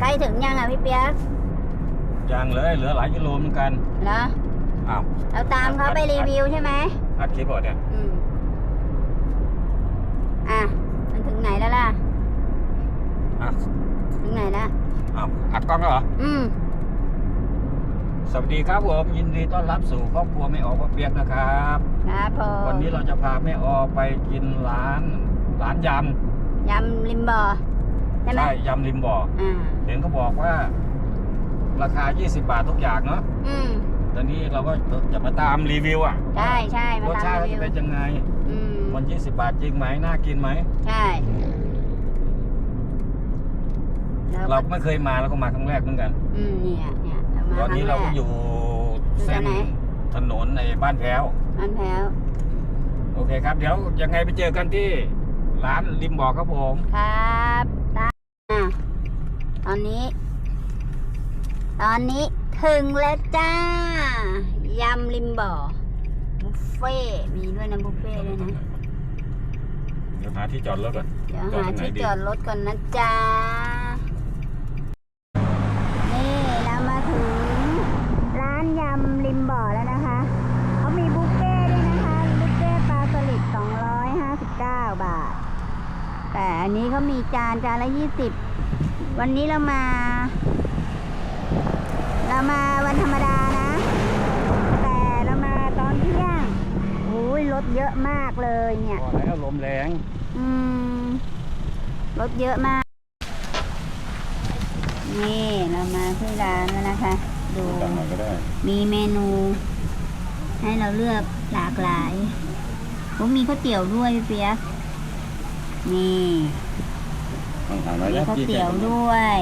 ใกล้ถึงยังอะพี่เปียกยังเลยเหลือหลายกิโลเหมือนกันเหรออ้าวเราตามเขาไปรีวิวใช่ไหมอัดคลิปก่อนเนี่ยอืมอะมันถึงไหนแล้วล่ะอะถึงไหนแล้วอ้าวอัดกล้องแล้วเหรออืมสวัสดีครับผมยินดีต้อนรับสู่ครอบครัวไม่ออกว่าเปียกนะครับครับผมวันนี้เราจะพาแม่ออไปกินร้านร้านยยำริมบ่อำ ใช่ไหมยำริมบ่ออ่าเห็นเขาบอกว่า ราคา 20 บาททุกอย่างเนาะอืมตอนนี้เราก็จะมาตามรีวิวอะใช่ใช่มารสชาตามติรีจะวิวเป็นยังไง อืมมัน 20 บาทจริงไหมน่ากินไหม ใช่แล้วเราก็ไม่เคยมาแล้วก็มาครั้งแรกเหมือนกัน อืมเนี่ยเนี่ยเรามาตอนนี้เราก็อยู่ครั้งแรกเส้นอยู่ตรงไหนถนนในบ้านแพ้ว อันแพ้วโอเคครับ เดี๋ยวยังไงไปเจอกันที่ร้านริมบ่อครับผม ครับ ตาอะตอนนี้ ตอนนี้ถึงแล้วจ้ายำริมบ่อบุฟเฟ่ต์มีด้วยนะบุฟเฟ่ต์ด้วยนะ เดี๋ยวหาที่จอดรถก่อนเดี๋ยวจอดหาตรงไหนที่ดีจอดรถก่อนนะจ๊ะ นี่เรามาถึงร้านยำริมบ่อแล้วนะคะ เขามีบุฟเฟ่ต์ด้วยนะคะ บุฟเฟ่ต์ปลาสลิด259 บาท แต่อันนี้เขามีจานจานละ20วันนี้เรามา เรามาวันธรรมดานะ แต่เรามาตอนเที่ยงโอ้ยรถเยอะมากเลยเนี่ย พอแล้วลมแรง อืมรถเยอะมาก นี่เรามาที่ร้านแล้วนะคะ ดูจังหน่อยก็ได้ มีเมนู ให้เราเลือกหลากหลายผมมีข้าวเตี๋ยวด้วยพี่เปียกนี่ ต้องหาหน่อยมีนะข้าวพี่เตี๋ยวด้วย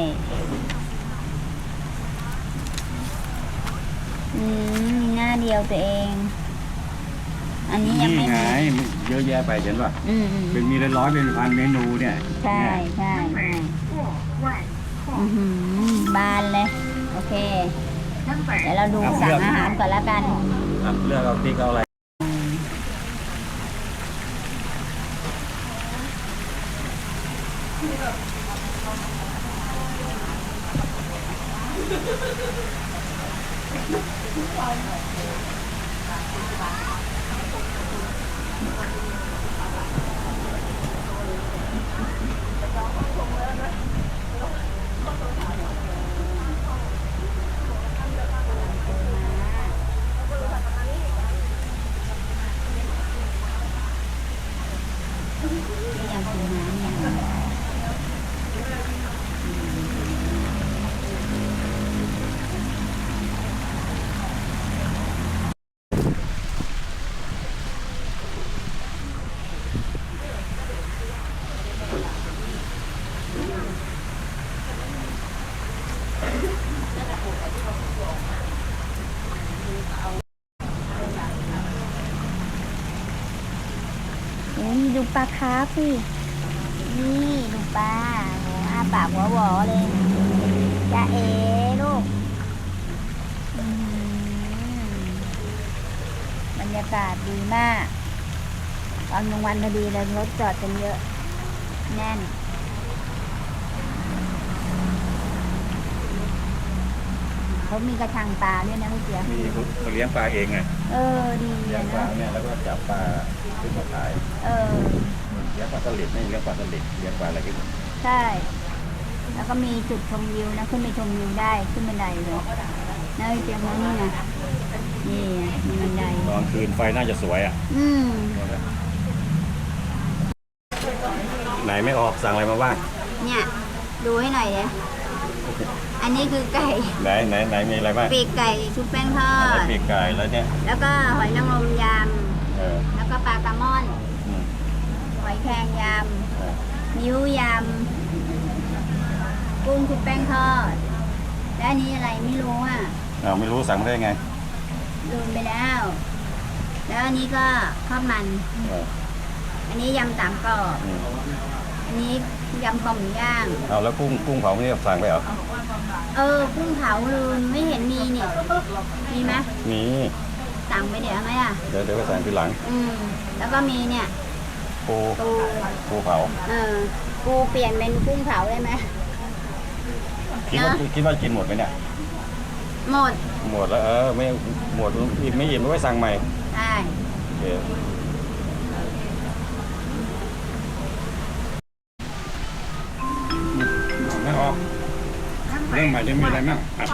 อืมมีหน้าเดียวตัวเอง อันนี้ยังไม่นี่ไงมีเยอะแยะไปเห็นป่ะอืมอืมเป็นมีเป็นร้อยเป็นพันเมนูเนี่ยใช่ใช่ใช่อื้อหือบานเลย โอเค เดี๋ยวเราดูสั่งอาหารก่อนแล้วกัน อะเลือกเอาพริกเอาอะไร นี่ยังปูม้าเนี่ยโอ้ยดู ปลาคาร์ฟสินี่ดูปลาโอ้อ้าปากหวอๆเลยจะเอลูกอื้อหือบรรยากาศดีมากตอนกลางวันพอดีเลยรถจอดกันเยอะ แน่น เขามีกระชังปลาด้วยนะพี่เจียบนี่เขาเลี้ยงปลาเองไงเออดีเลี้ยอะงปลานะเนี่ยแล้วก็จับปลาขึ้นมาขายเออ เลี้ยงปลาสลิดไม่เลี้ยงปลาสลิดเลี้ยงปลาอะไรก็ได้ใช่ แล้วก็มีจุดชมวิวนะ ขึ้นไปชมวิวได้ขึ้นบันไดเลยแล้วเจียงนั้นนี่ไงนี่ไงมีบันได ตอนคืนไฟน่าจะสวยอะอืมไหนไม่ออกสั่งอะไรมาบ้างเนี่ย ดูให้หน่อยเลย อันนี้คือไก่ ไหนไหนไหนมีอะไรบ้างปีกไก่ชุบแป้งทออันดนี้ปีกไก่แล้วเนี่ยแล้วก็หอยนางรมยเออำ แล้วก็ปลาแซลมอน อืมหอยแครงยเออำนิ้วยำ กุ้งชุบแป้งทอด และอันนี้อะไรไม่รู้อะเอาไม่รู้สั่งมาได้ไงลืมไปแล้ว แล้วอันนี้ก็ทอดมัน เอออันนี้ยำสามกรอบ อืม อันนี้ยำคอหมูย่าง เอาแล้วกุ้งกุ้งเผาไม่ได้สั่งไปเหรอเออกุ้งเผาลืมไม่เห็นมีนี่มีไหมมีสั่งไปเดี๋ยวไหมอะเดี๋ยวเดี๋ยวไปสั่งทีหลัง อืมแล้วก็มีเนี่ยปูปูปูเผาเออปูเปลี่ยนเป็นกุ้งเผาได้ไหมคิดว่าเนอะคิดว่ากินหมดไหมเนี่ยหมดหมดแล้วเออไม่หมดอิ่มไม่อิ่มไม่ไว้สั่งใหม่ใช่โอเค เรื่องใหม่จะมีอะไรบ้างอะ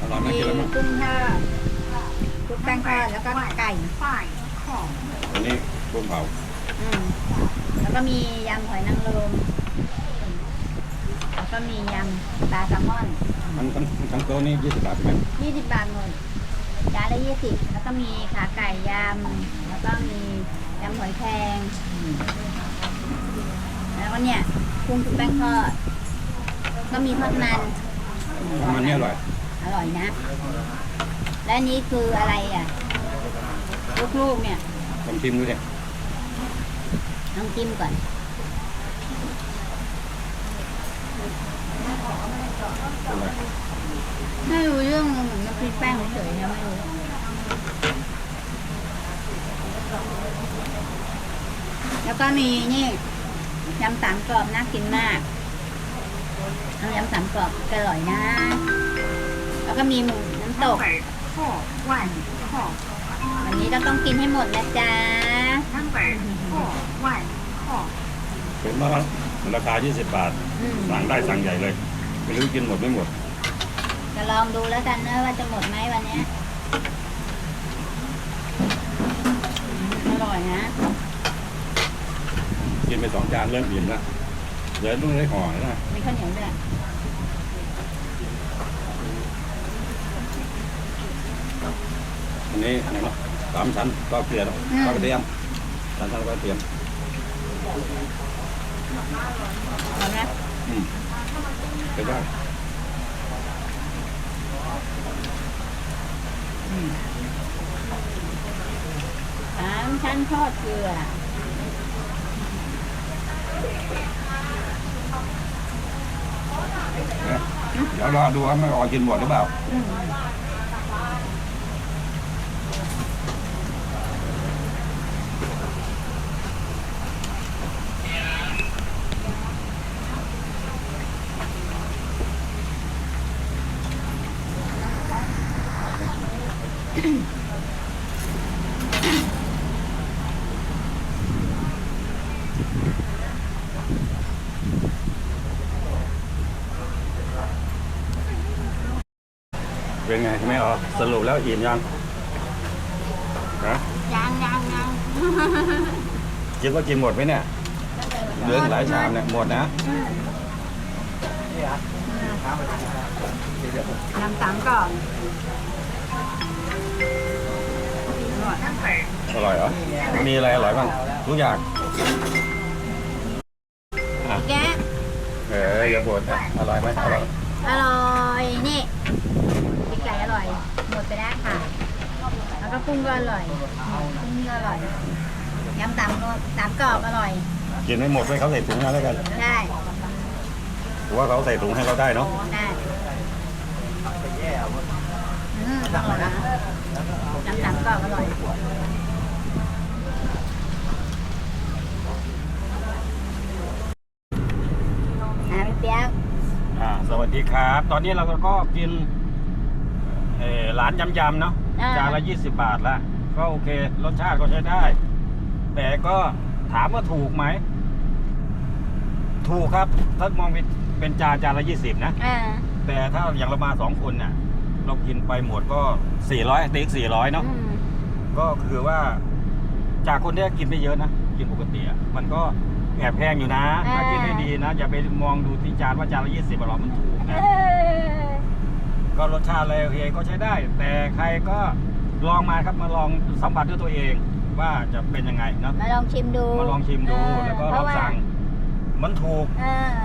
อร่อยไหมมีกินแล้วมั้งกุ้งทอดกุ้งแป้งทอดแล้วก็ไก่อันนี้กุ้งเผาอืมแล้วก็มียำหอยนางรมแล้วก็มียำปลาแซลมอนทั้งทั้งทั้งโต๊ะนี่ยี่สิบบาทใช่ไหมยี่สิบบาทหมดจานละยี่สิบแล้วก็มีขาไก่ยำแล้วก็มียำหอยแครงแล้วก็เนี่ยกุ้งชุบแป้งทอด ก็มีทอดมัน มันนี่อร่อย อร่อยนะ และอันนี้คืออะไรอะ ลูกๆเนี่ยลองชิมดูดิลองจิ้มก่อนเป็นไรไม่รู้เรื่องเหมือนน้ำพริกแป้งเฉยๆนะไม่รู้ แล้วก็มีนี่ยำสามกรอบน่ากินมาก เอายำสามกรอบก็อร่อยนะ แล้วก็มีหมูน้ำตกวันนี้เราต้องกินให้หมดนะจ๊ะเห็นว่าราคา 20 บาท อืมสั่งได้สั่งใหญ่เลยไม่รู้กินหมดไม่หมด จะลองดูแล้วกันนะว่าจะหมดไหมวันเนี้ยอืมอร่อยนะ กินไปสองจานเริ่มอิ่มแล้ว เดี๋ยวต้องได้ห่อนะมีข้าวเหนียวด้วยอันนี้อะไรเนาะสามชั้นก็เกลือเนาะก็กระเทียมสามชั้นก็กระเทียมเอานะอืมไปได้สามชั้นทอดเกลือ นะเดี๋ยวรอดูว่ามันออกกินหมดหรือเปล่าอืมเป็น ไงไม่ออกสรุปแล้วอิ่มยังฮะยังยังยังคิดว่ากินหมดไหมเนี่ยเหลืออีกหลายชามเนี่ยหมดนะยำสามกรอบอร่อยอร่อยเหรอ มีอะไรอร่อยบ้างทุกอย่างอะแกะเอออย่าบ่นนะอร่อยไหมอร่อย อร่อย นี่พ ริกไก่อร่อย หมดไปแล้วค่ะ แล้วก็กุ้งก็อร่อยกุ้งก็อร่อยยำสามรสสามกรอบอร่อยกินไม่หมดไว้เขาใส่ถุงให้แล้วกันได้ถือว่าเขาใส่ถุงให้เราได้เนาะได้อืมอร่อยนะยำสามกรอบอร่อยอะพี่เปียกอ่าสวัสดีครับ ตอนนี้เราก็กิน เอ่อร้านยำๆเนาะอ่า จานละ 20 บาทละก็โอเค รสชาติก็ใช้ได้ แต่ก็ถามว่าถูกไหม ถูกครับ ถ้ามองเป็นเป็นจานจานละ 20 นะ อ่าแต่ถ้าอย่างเรามาสองคนเนี่ยเรากินไปหมดก็ 400ติ๊ก400 เนาะ อืมก็คือว่า จากคนที่กินไม่เยอะนะ กินปกติอะมันก็แอบแพงอยู่นะ ถ้ากินได้ดีนะ อย่าไปมองดูที่จานว่าจานละ 20บาทมันถูกนะเอ้ย ก็รสชาติอะไรโอเคก็ใช้ได้ แต่ใครก็ลองมาครับมาลองสัมผัสด้วยตัวเองว่าจะเป็นยังไงเนาะมาลองชิมดูมาลองชิมดูเออแล้วก็เพลอราะงว่า สั่งมันถูกเออ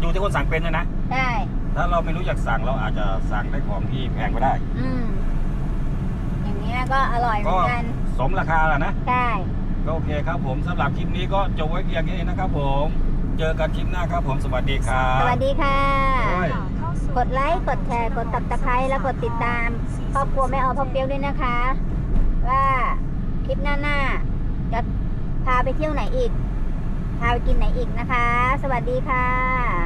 อยู่ที่คนสั่งเป็นเลยนะได้ถ้าเราไม่รู้จักสั่งเราอาจจะสั่งได้ของที่แพงก็ได้ อืมอย่างนี้ยก็อร่อยเหมืก็อนกันสมราคาแหละนะได้ก็โอเคครับผมสำหรับคลิปนี้ก็จบไว้เพียงแค่นี้นะครับผม เจอกันคลิปหน้าครับผมสวัสดีครับ สวัสดีค่ะโอ้ย กดไลค์กดแชร์กดตับตะไคร้แล้วกดติดตามครอบครัวแม่ออพ่อเปียวด้วยนะคะ ว่าคลิปหน้าๆจะพาไปเที่ยวไหนอีก พาไปกินไหนอีกนะคะ สวัสดีค่ะ